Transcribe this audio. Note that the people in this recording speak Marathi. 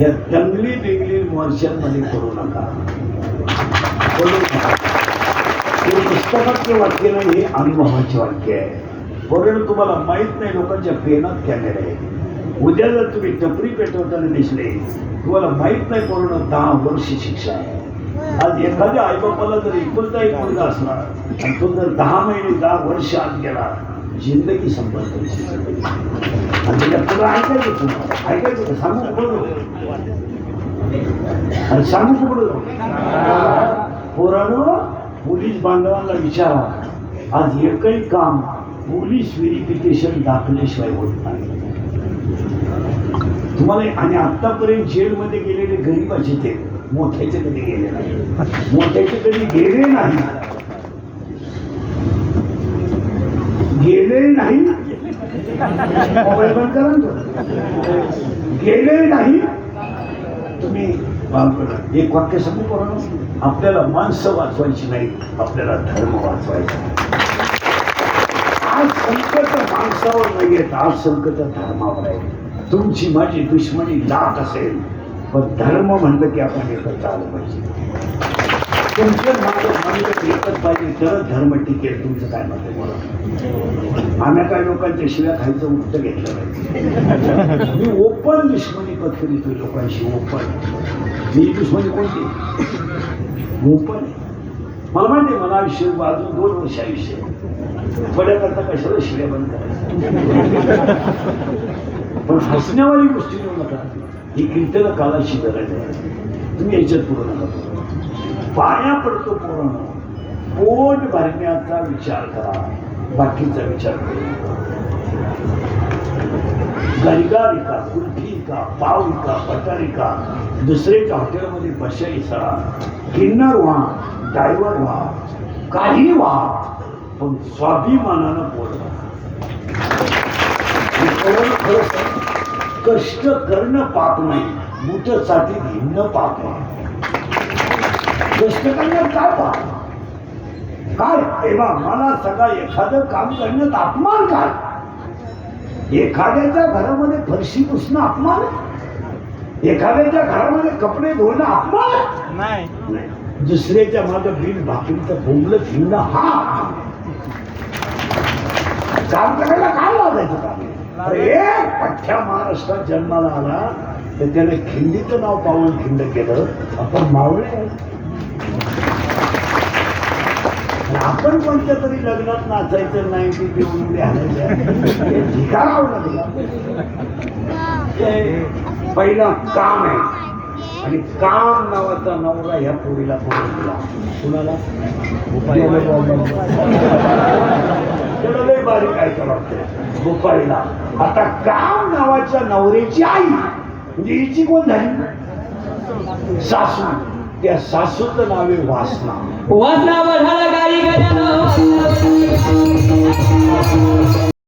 या जंगली बिंगली वर्षांमध्ये करू नका. करू नका. हे पुस्तकातलं वाक्य नाही हे अनुभवाचे वाक्य आहे. कारण तुम्हाला माहीत नाही लोकांच्या पेनात कॅमेरा आहे उद्या जर तुम्ही टपरी पेटवताना दिसले तुम्हाला माहीत नाही पूर्ण दहा वर्ष शिक्षा आहे. आज एखाद्या आईबापाला जर एकुलता एक मुलगा असला आणि तो जर दहा महिने दहा वर्ष आत गेला जिंदगी संपत त्याची. आणि त्याच्या पुढं ऐकायचं तुम्हाला ऐकायचं सांगू पुढं आणि सांगू पुढं पोरानं पोलीस बांधवांना विचारा. आज एकही काम पोलीस व्हेरिफिकेशन दाखल्याशिवाय होत नाही. तुम्हाला आणि आतापर्यंत जेलमध्ये गेलेले गरीबाचे ते मोठ्याचे कधी गेले नाही. मोठ्याचे कधी गेले नाही. गेले नाही. मोबाईल बंद करा ना गेले नाही. तुम्ही एक वाक्य सांगू करा आपल्याला माणसं वाचवायची नाही आपल्याला धर्म वाचवायचा आज संकट माणसावर नाही येत आज संकट धर्मावर आहे. तुमची माझी दुश्मनी लाट असेल पण धर्म म्हणलं की आपण एकत्र आलं पाहिजे. तुमचं माझं एकच पाहिजे. तरच धर्म टिकेल तुमचं काय मत आहे आम्ही काय लोकांच्या शिव्या खायचं उत्तर घेतलं पाहिजे मी ओपन दुश्मनी पत्करितो लोकांशी ओपन मी दुश्मनी कोणती? ओपन मला माहिती मला आयुष्य अजून दोन वर्ष आयुष्य थोड्याकरता कशाला शिव्या बंद करायचं पण हसण्यावाली गोष्टी नका. ही कीर्तन कालाशी करायचं आहे. तुम्ही याच्यात पूर्ण नका. पाया पडतो पूर्ण. पोट भरण्याचा विचार करा. बाकीचा विचार करू. नका गरगारी का कुल्फी का पाव का बटारी का दुसऱ्याच्या हॉटेलमध्ये बसायचा किन्नर व्हा ड्रायव्हर व्हा काही व्हा पण स्वाभिमानानं बोलवा कष्ट करणं पाप नाही मुठसाठी भिन्न पाप आहे कष्ट काय तेव्हा मला सगळा एखादं काम करण्यात अपमान काय एखाद्याच्या घरामध्ये फरशी पुसणं अपमान? एखाद्याच्या घरामध्ये कपडे धुणं अपमान? नाही दुसऱ्याच्या मागं बिल भाकरीचं भोंगलं फिरणं हा. काम करायला काय लागायचं काम? अरे पठ्ठ्या महाराष्ट्रात जन्माला आला तर त्याने खिंडीचं नाव पाहून खिंड केलं आपण मावळे आपण कोणत्या तरी लग्नात नाचायचं नाही ती लागलं हे पहिलं काम आहे. आणि काम नावाचा नवरा ह्या पोरीला दिला. कुणाला? त्याला लय बारीक ऐकावं लागतं भोपाळीला आता काम नावाच्या नवऱ्याची आई. म्हणजे हिची कोण झाली? सासू. त्या सासूचं नावे वासना. वासना